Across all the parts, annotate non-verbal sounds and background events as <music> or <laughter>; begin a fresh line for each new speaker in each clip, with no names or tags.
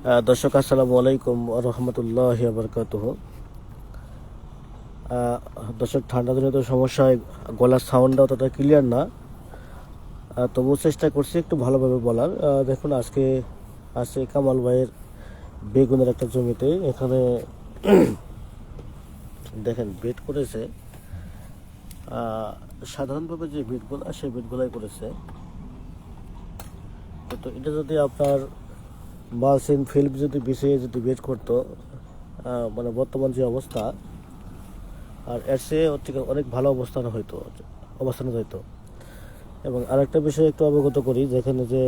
দর্শক, আসসালামু আলাইকুম রহমতুল্লাহ বরকাত দর্শক, ঠান্ডা জনিত সমস্যায় গলার সাউন্ডটা অতটা ক্লিয়ার না। তবুও চেষ্টা করছি একটু ভালোভাবে বলার। দেখুন, আজকে আছে কামাল ভাইয়ের বেগুনের একটা জমিতে এখানে <clears throat> দেখেন বেড করেছে। সাধারণভাবে যে বেডগুলো সেই বেডগুলাই করেছে। তো এটা যদি আপনার মালসিন ফিল্ম যদি বিছিয়ে যদি বেড করতো মানে বর্তমান যে অবস্থা, আর এর ওর থেকে অনেক ভালো অবস্থান হইতো, অবস্থানে হইতো। এবং আরেকটা বিষয় একটু অবগত করি, যেখানে যে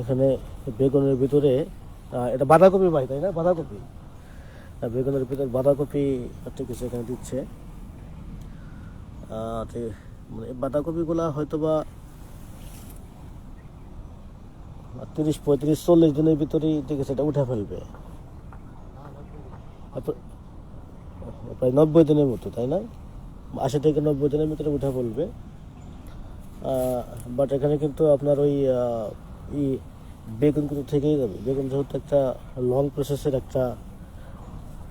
এখানে বেগুনের ভিতরে এটা বাঁধাকপি ভাই, তাই না? বাঁধাকপি। বেগুনের ভিতরে বাঁধাকপি একটা কিছু এখানে দিচ্ছে। মানে বাঁধাকপিগুলা হয়তো বা তিরিশ পঁয়ত্রিশ, চল্লিশ দিনের ভিতরেই আছে এটা উঠে ফেলবে। প্রায় নব্বই দিনের মতো, তাই না? আশি থেকে নব্বই দিনের ভিতরে উঠে ফেলবে। বাট এখানে কিন্তু আপনার ওই ই বেগুন কিন্তু থেকেই যাবে। বেগুন যেহেতু একটা লং প্রসেসের একটা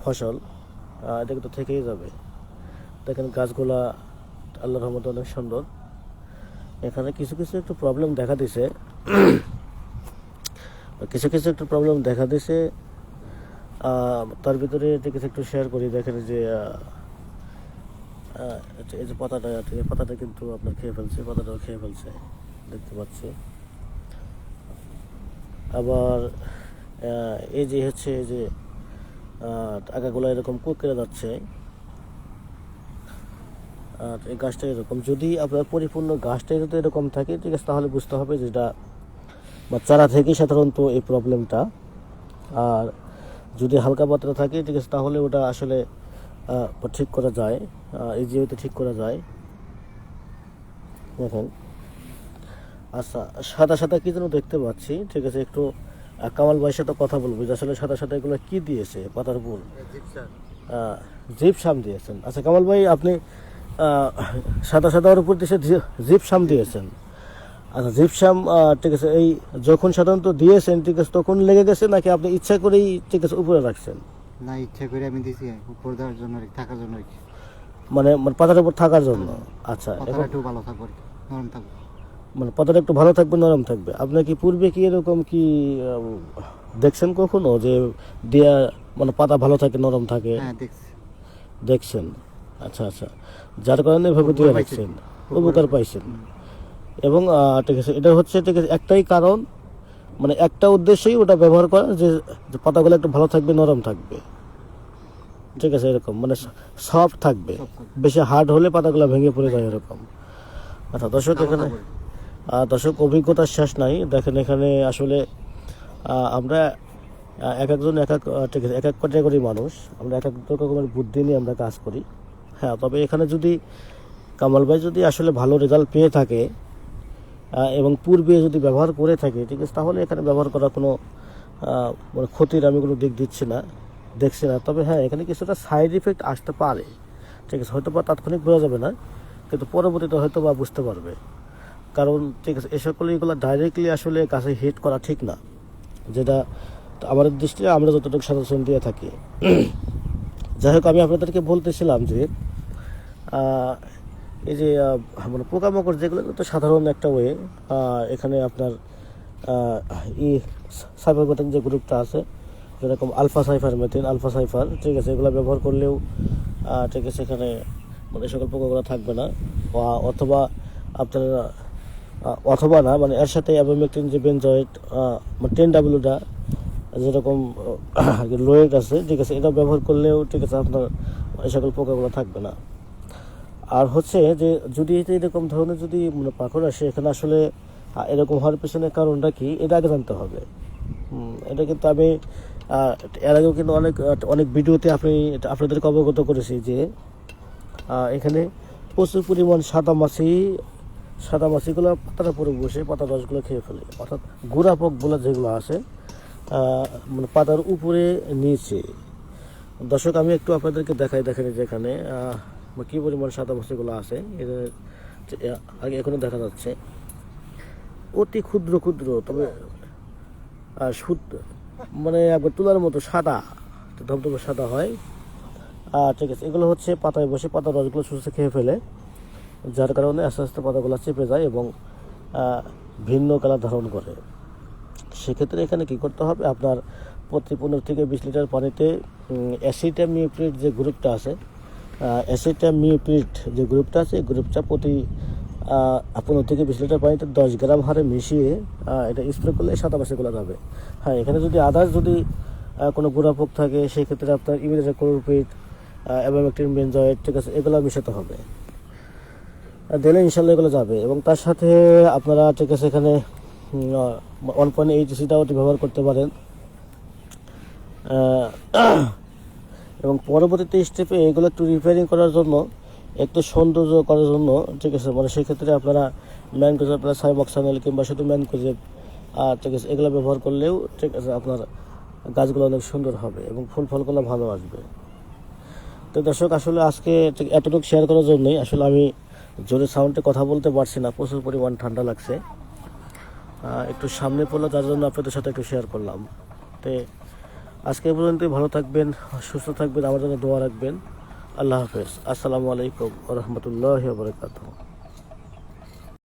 ফসল এটা কিন্তু থেকেই যাবে। দেখেন গাছগুলা আল্লাহ রহমত অনেক সুন্দর। এখানে কিছু কিছু একটু প্রবলেম দেখা দিছে। কিছু কিছু একটু প্রবলেম দেখা দিছে তার ভিতরে কিছু একটু শেয়ার করি, দেখেন যে এই যে- পাতাটা, এই পাতাটা কিন্তু আপনার খেয়ে ফেলছে পাতাটাও খেয়ে ফেলছে, দেখতে পাচ্ছি। আবার এই যে হচ্ছে, এই যে আগাগুলো এরকম কুকড়ে যাচ্ছে, আর এই গাছটা এরকম। যদি আপনার পরিপূর্ণ গাছটাই যদি এরকম থাকে, ঠিক আছে, তাহলে বুঝতে হবে যেটা বা চারা থেকেই সাধারণত এই প্রবলেমটা আর যদি হালকা পাতলা থাকে ঠিক আছে তাহলে ওটা আসলে ঠিক করা যায়। ইজিওতে ঠিক করা যায়। দেখেন। আচ্ছা সাদা সাদা কি যেন দেখতে পাচ্ছি ঠিক আছে একটু কামাল ভাইয়ের সাথে কথা বলব যে আসলে সাদা সাদা এগুলো কি দিয়েছে পাতার উপর জিপসাম। দিয়েছেন। আচ্ছা কামাল ভাই আপনি সাদা সাদার উপর দিয়েছে জিপসাম দিয়েছেন। আচ্ছা জিপসাম ঠিক আছে এই যখন সাধারণত দিয়েছেন ঠিক আছে তখন লেগে গেছে নাকি আপনি ইচ্ছা করেই ঠিক আছে উপরে রাখছেন?
না ইচ্ছা করে আমি দিছি উপর দেওয়ার জন্য থাকার জন্য।
মানে মানে পাতার উপর থাকার জন্য? আচ্ছা
একটু ভালো থাকবে নরম থাকবে।
মানে পাতাটা একটু ভালো থাকবে নরম থাকবে। আপনার কি পূর্বে কি এরকম কি দেখছেন কখনো যে দেয়া মানে পাতা ভালো থাকে নরম থাকে?
হ্যাঁ দেখছি।
দেখছেন? আচ্ছা আচ্ছা। যার কারণে এভাবে দিয়ে রাখছেন। উপকার পাইছেন। এবং ঠিক আছে এটা হচ্ছে ঠিক আছে একটাই কারণ মানে একটা উদ্দেশ্যেই ওটা ব্যবহার করা যে পাতাগুলো একটু ভালো থাকবে নরম থাকবে। ঠিক আছে এরকম মানে সফট থাকবে। বেশি হার্ড হলে পাতাগুলো ভেঙে পড়ে যায় এরকম। আচ্ছা দর্শক এখানে দর্শক অভিজ্ঞতার শেষ নাই। দেখেন এখানে আসলে আমরা এক একজন এক এক ঠিক আছে এক এক ক্যাটাগরি মানুষ। আমরা এক এক রকমের বুদ্ধি নিয়ে আমরা কাজ করি। হ্যাঁ তবে এখানে যদি কামাল ভাই যদি আসলে ভালো রেজাল্ট পেয়ে থাকে এবং পূর্বে যদি ব্যবহার করে থাকে, ঠিক আছে, তাহলে এখানে ব্যবহার করা কোনো মানে ক্ষতির আমি কোনো দিক দিচ্ছি না, দেখছি না। তবে হ্যাঁ এখানে কিছুটা সাইড ইফেক্ট আসতে পারে, ঠিক আছে, হয়তো বা তাৎক্ষণিক বোঝা যাবে না, কিন্তু পরবর্তীতে হয়তো বা বুঝতে পারবে। কারণ, ঠিক আছে, এ সকল এগুলো ডাইরেক্টলি আসলে কাছে হিট করা ঠিক না, যেটা আমাদের দৃষ্টিতে আমরা যতটুকু সদস্য দিয়ে থাকি। <clears throat> যাই হোক, আমি আপনাদেরকে বলতেছিলাম যে এই যে মানে পোকামাকড় যেগুলো তো সাধারণ একটা ওয়ে। এখানে আপনার ই সাইফার মেথিন যে গ্রুপটা আছে, যেরকম alpha cypermethrin, alpha cipher, ঠিক আছে, এগুলো ব্যবহার করলেও ঠিক আছে, এখানে মানে সকল পোকাগুলো থাকবে না। অথবা আপনার অথবা না মানে এর সাথে অ্যাবোমেকটিন যে বেনজয়েড মানে টেন ডাব্লিউটা যেরকম লোয়েট আছে, ঠিক আছে এটা ব্যবহার করলেও, ঠিক আছে, আপনার এই সকল পোকাগুলো থাকবে না। আর হচ্ছে যে যদি এরকম ধরনের যদি মানে পাখর আসে, এখানে আসলে এরকম হওয়ার পেছনে কারণটা কি? এটা আগে জানতে হবে। এটা কিন্তু আমি এর আগেও কিন্তু অনেক অনেক ভিডিওতে আপনি আপনাদেরকে অবগত করেছি যে এখানে প্রচুর পরিমাণ সাদা মাছি, সাদা মাছিগুলো পাতার উপরে বসে পাতা রসগুলো খেয়ে ফেলে। অর্থাৎ গুড়া পোকগুলো যেগুলো আছে মানে পাতার উপরে নিচে। দর্শক, আমি একটু আপনাদেরকে দেখাই, দেখেন এই যে কী পরিমাণ সাদা মাছিগুলো আছে আগে এখনও দেখা যাচ্ছে। অতি ক্ষুদ্র ক্ষুদ্র, তবে মানে একবার তুলার মতো সাদা ধবধবে সাদা হয়। আর ঠিক আছে, এগুলো হচ্ছে পাতায় বসে পাতার রসগুলো সুস্থ খেয়ে ফেলে, যার কারণে আস্তে আস্তে পাতাগুলো চেপে যায় এবং ভিন্ন কালার ধারণ করে। সেক্ষেত্রে এখানে কি করতে হবে? আপনার প্রতি পনেরো থেকে বিশ লিটার পানিতে অ্যাসিটামিউপ্রিট যে গ্রুপটা আছে অ্যাসিটামিউপ্রিট যে গ্রুপটা আছে গ্রুপটা প্রতি পনেরো থেকে বিশ লিটার পানিতে দশ গ্রাম হারে মিশিয়ে এটা স্প্রে করলে সাদা পাশে গোলা যাবে হ্যাঁ এখানে যদি আদার্স যদি কোনো গুড়াপোক থাকে, সেক্ষেত্রে আপনার ইমিডিয়েট ক্লোরোপিট এবং একটি বেনজয়েড ঠিক আছে, এগুলো মিশাতে হবে। দিলে ইনশাল্লাহ এগুলো যাবে। এবং তার সাথে আপনারা, ঠিক আছে, এখানে ওয়ান পয়েন্ট এইট সিটাও ব্যবহার করতে পারেন। এবং পরবর্তীতে স্টেপে এগুলো একটু রিপেয়ারিং করার জন্য, একটু সৌন্দর্য করার জন্য, ঠিক আছে মানে সেক্ষেত্রে আপনারা ম্যানকোজেব প্লাস সাইবক্সানেল কিংবা শুধু ম্যানকোজেব ঠিক আছে, এগুলো ব্যবহার করলেও, ঠিক আছে, আপনার গাছগুলো অনেক সুন্দর হবে এবং ফুল ফলগুলো ভালো আসবে। তো দর্শক, আসলে আজকে এতটুকু শেয়ার করার জন্যই, আসলে আমি জোরে সাউন্ডে কথা বলতে পারছি না, প্রচুর পরিমাণ ঠান্ডা লাগছে। একটু সামনে পড়ল যার জন্য আপনাদের সাথে একটু শেয়ার করলাম। তো আজকে পর্যন্ত ভালো থাকবেন, সুস্থ থাকবেন, আমার জন্য দোয়া রাখবেন। আল্লাহ হাফেজ। আসসালামু আলাইকুম রহমতুল্লাহ বরকাত